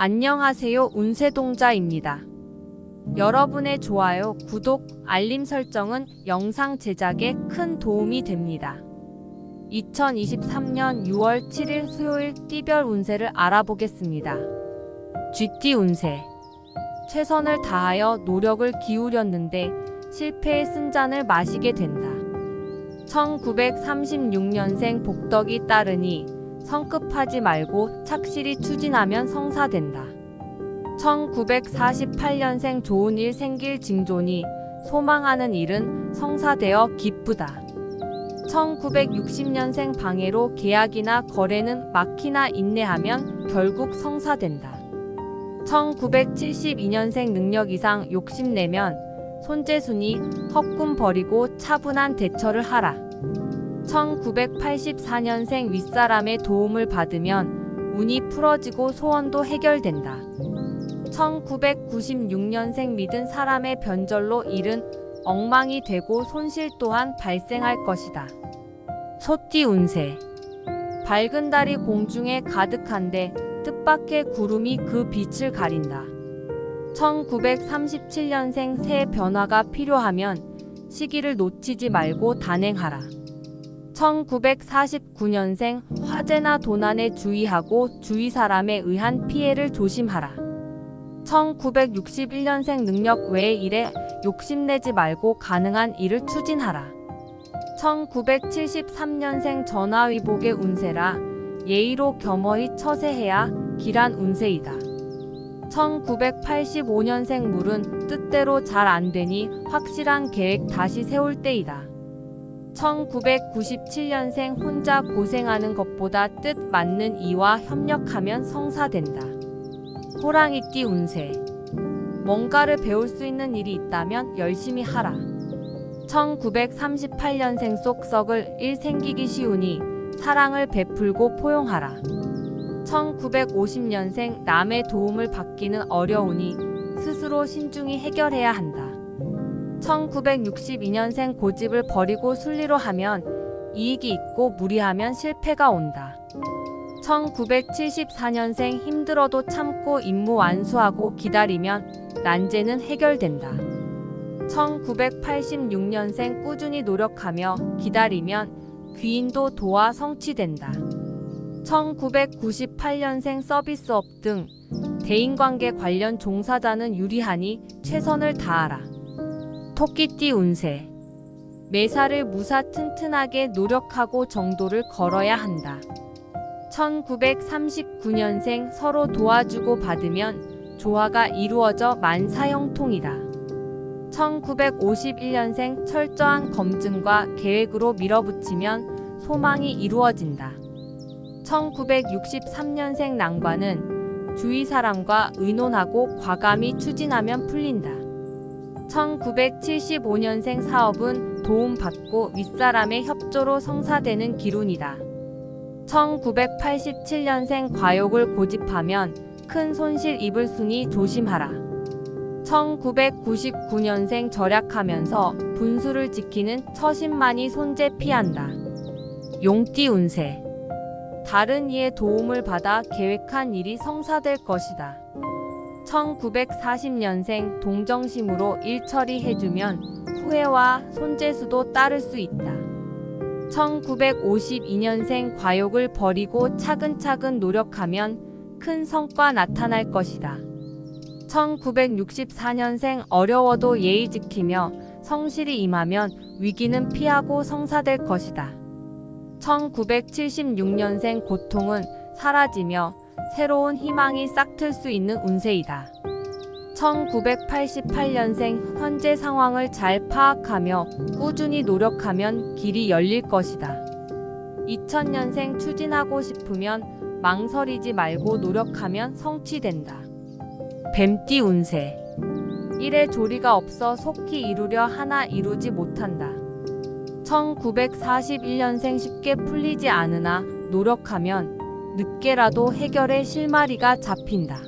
안녕하세요. 운세동자입니다. 여러분의 좋아요, 구독, 알림 설정은 영상 제작에 큰 도움이 됩니다. 2023년 6월 7일 수요일 띠별 운세를 알아보겠습니다. 쥐띠 운세. 최선을 다하여 노력을 기울였는데 실패의 쓴잔을 마시게 된다. 1936년생 복덕이 따르니 성급하지 말고 착실히 추진하면 성사된다. 1948년생 좋은 일 생길 징조니 소망하는 일은 성사되어 기쁘다. 1960년생 방해로 계약이나 거래는 막히나 인내하면 결국 성사된다. 1972년생 능력 이상 욕심내면 손재순이 헛꿈 버리고 차분한 대처를 하라. 1984년생 윗사람의 도움을 받으면 운이 풀어지고 소원도 해결된다. 1996년생 믿은 사람의 변절로 일은 엉망이 되고 손실 또한 발생할 것이다. 소띠 운세 밝은 달이 공중에 가득한데 뜻밖의 구름이 그 빛을 가린다. 1937년생 새 변화가 필요하면 시기를 놓치지 말고 단행하라. 1949년생 화재나 도난에 주의하고 주위 사람에 의한 피해를 조심하라. 1961년생 능력 외의 일에 욕심내지 말고 가능한 일을 추진하라. 1973년생 전화위복의 운세라 예의로 겸허히 처세해야 길한 운세이다. 1985년생 물은 뜻대로 잘 안되니 확실한 계획 다시 세울 때이다. 1997년생 혼자 고생하는 것보다 뜻 맞는 이와 협력하면 성사된다. 호랑이띠 운세. 뭔가를 배울 수 있는 일이 있다면 열심히 하라. 1938년생 쏙썩을 일 생기기 쉬우니 사랑을 베풀고 포용하라. 1950년생 남의 도움을 받기는 어려우니 스스로 신중히 해결해야 한다. 1962년생 고집을 버리고 순리로 하면 이익이 있고 무리하면 실패가 온다. 1974년생 힘들어도 참고 임무 완수하고 기다리면 난제는 해결된다. 1986년생 꾸준히 노력하며 기다리면 귀인도 도와 성취된다. 1998년생 서비스업 등 대인관계 관련 종사자는 유리하니 최선을 다하라. 토끼띠 운세. 매사를 무사 튼튼하게 노력하고 정도를 걸어야 한다. 1939년생 서로 도와주고 받으면 조화가 이루어져 만사형통이다. 1951년생 철저한 검증과 계획으로 밀어붙이면 소망이 이루어진다. 1963년생 낭과는 주위 사람과 의논하고 과감히 추진하면 풀린다. 1975년생 사업은 도움받고 윗사람의 협조로 성사되는 기운이다. 1987년생 과욕을 고집하면 큰 손실 입을 수니 조심하라. 1999년생 절약하면서 분수를 지키는 처신만이 손재 피한다. 용띠 운세. 다른 이의 도움을 받아 계획한 일이 성사될 것이다. 1940년생 동정심으로 일 처리해주면 후회와 손재수도 따를 수 있다. 1952년생 과욕을 버리고 차근차근 노력하면 큰 성과 나타날 것이다. 1964년생 어려워도 예의 지키며 성실히 임하면 위기는 피하고 성사될 것이다. 1976년생 고통은 사라지며 새로운 희망이 싹틀 수 있는 운세이다. 1988년생 현재 상황을 잘 파악하며 꾸준히 노력하면 길이 열릴 것이다. 2000년생 추진하고 싶으면 망설이지 말고 노력하면 성취된다. 뱀띠 운세. 일에 조리가 없어 속히 이루려 하나 이루지 못한다. 1941년생 쉽게 풀리지 않으나 노력하면 늦게라도 해결의 실마리가 잡힌다.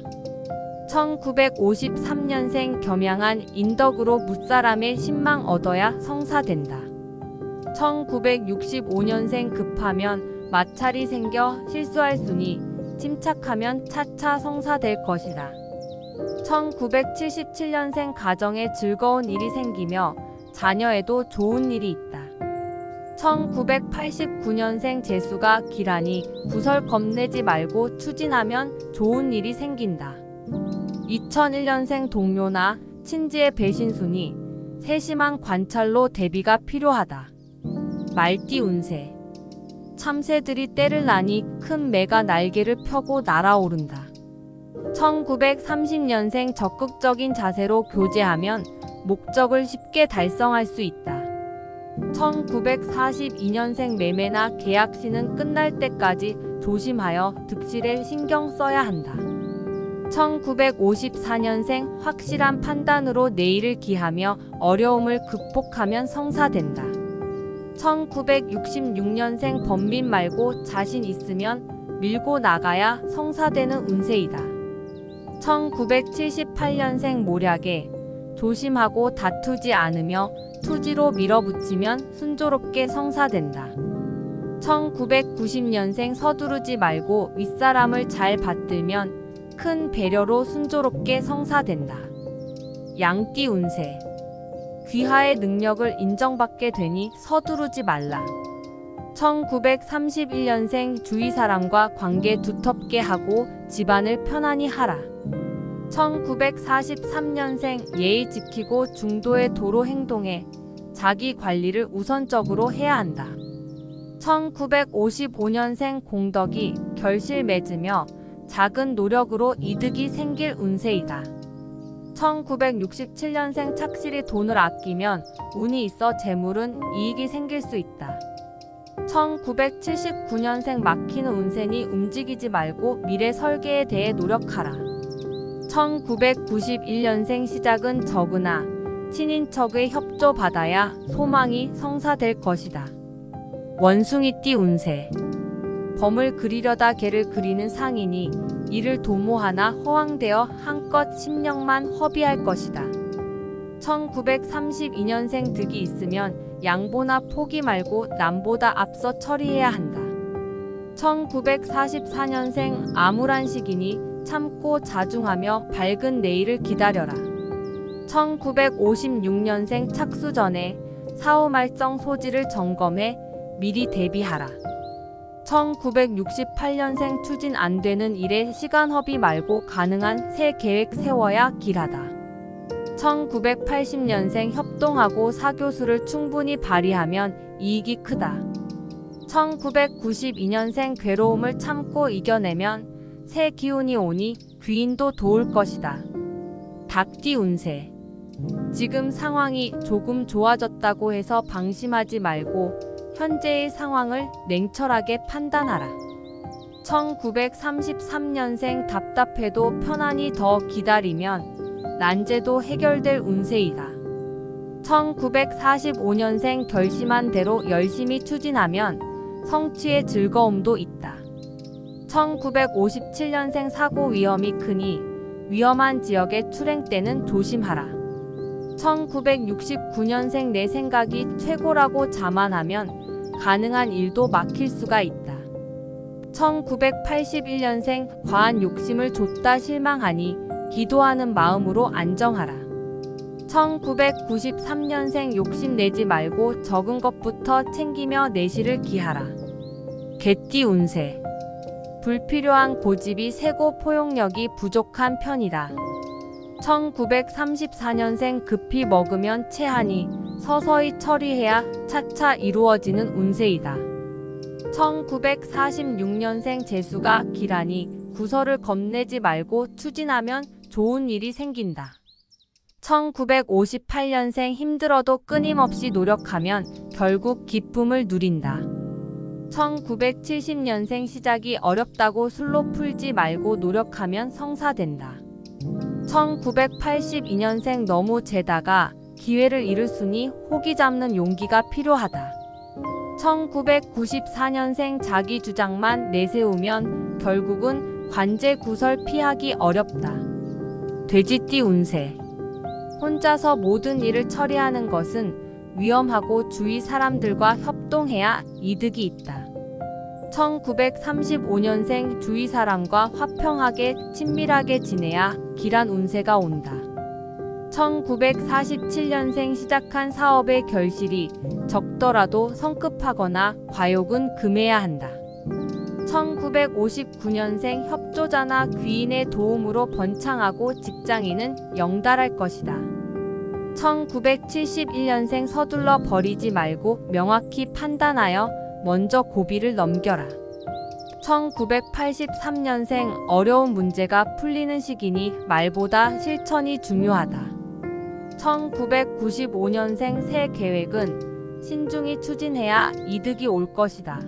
1953년생 겸양한 인덕으로 무사람의 신망 얻어야 성사된다. 1965년생 급하면 마찰이 생겨 실수할 수니 침착하면 차차 성사될 것이다. 1977년생 가정에 즐거운 일이 생기며 자녀에도 좋은 일이 있다. 1989년생 재수가 기란이 구설 겁내지 말고 추진하면 좋은 일이 생긴다. 2001년생 동료나 친지의 배신순이 세심한 관찰로 대비가 필요하다. 말띠 운세 참새들이 때를 나니 큰 매가 날개를 펴고 날아오른다. 1930년생 적극적인 자세로 교제하면 목적을 쉽게 달성할 수 있다. 1942년생 매매나 계약 시는 끝날 때까지 조심하여 득실에 신경 써야 한다. 1954년생 확실한 판단으로 내일을 기하며 어려움을 극복하면 성사된다. 1966년생 범민 말고 자신 있으면 밀고 나가야 성사되는 운세이다. 1978년생 모략에 조심하고 다투지 않으며 투지로 밀어붙이면 순조롭게 성사된다. 1990년생 서두르지 말고 윗사람을 잘 받들면 큰 배려로 순조롭게 성사된다. 양띠 운세 귀하의 능력을 인정받게 되니 서두르지 말라. 1931년생 주위 사람과 관계 두텁게 하고 집안을 편안히 하라. 1943년생 예의 지키고 중도의 도로 행동에 자기 관리를 우선적으로 해야 한다. 1955년생 공덕이 결실 맺으며 작은 노력으로 이득이 생길 운세이다. 1967년생 착실히 돈을 아끼면 운이 있어 재물은 이익이 생길 수 있다. 1979년생 막히는 운세니 움직이지 말고 미래 설계에 대해 노력하라. 1991년생 시작은 적으나 친인척의 협조 받아야 소망이 성사될 것이다. 원숭이띠 운세 범을 그리려다 개를 그리는 상인이 이를 도모하나 허황되어 한껏 심령만 허비할 것이다. 1932년생 득이 있으면 양보나 포기 말고 남보다 앞서 처리해야 한다. 1944년생 암울한 시기니 참고 자중하며 밝은 내일을 기다려라. 1956년생 착수 전에 사후 말썽 소지를 점검해 미리 대비하라. 1968년생 추진 안 되는 일에 시간 허비 말고 가능한 새 계획 세워야 길하다. 1980년생 협동하고 사교수를 충분히 발휘하면 이익이 크다. 1992년생 괴로움을 참고 이겨내면 새 기운이 오니 귀인도 도울 것이다. 닭띠 운세 지금 상황이 조금 좋아졌다고 해서 방심하지 말고 현재의 상황을 냉철하게 판단하라. 1933년생 답답해도 편안히 더 기다리면 난제도 해결될 운세이다. 1945년생 결심한 대로 열심히 추진하면 성취의 즐거움도 있다. 1957년생 사고 위험이 크니 위험한 지역에 출행 때는 조심하라. 1969년생 내 생각이 최고라고 자만하면 가능한 일도 막힐 수가 있다. 1981년생 과한 욕심을 줬다 실망하니 기도하는 마음으로 안정하라. 1993년생 욕심내지 말고 적은 것부터 챙기며 내실을 기하라. 개띠 운세 불필요한 고집이 세고 포용력이 부족한 편이다. 1934년생 급히 먹으면 체하니 서서히 처리해야 차차 이루어지는 운세이다. 1946년생 재수가 기라니 구설을 겁내지 말고 추진하면 좋은 일이 생긴다. 1958년생 힘들어도 끊임없이 노력하면 결국 기쁨을 누린다. 1970년생 시작이 어렵다고 술로 풀지 말고 노력하면 성사된다. 1982년생 너무 재다가 기회를 잃으으니 호기 잡는 용기가 필요하다. 1994년생 자기 주장만 내세우면 결국은 관제 구설 피하기 어렵다. 돼지띠 운세 혼자서 모든 일을 처리하는 것은 위험하고 주위 사람들과 협동해야 이득이 있다. 1935년생 주위 사람과 화평하게 친밀하게 지내야 길한 운세가 온다. 1947년생 시작한 사업의 결실이 적더라도 성급하거나 과욕은 금해야 한다. 1959년생 협조자나 귀인의 도움으로 번창하고 직장인은 영달할 것이다. 1971년생 서둘러 버리지 말고 명확히 판단하여 먼저 고비를 넘겨라. 1983년생 어려운 문제가 풀리는 시기니 말보다 실천이 중요하다. 1995년생 새 계획은 신중히 추진해야 이득이 올 것이다.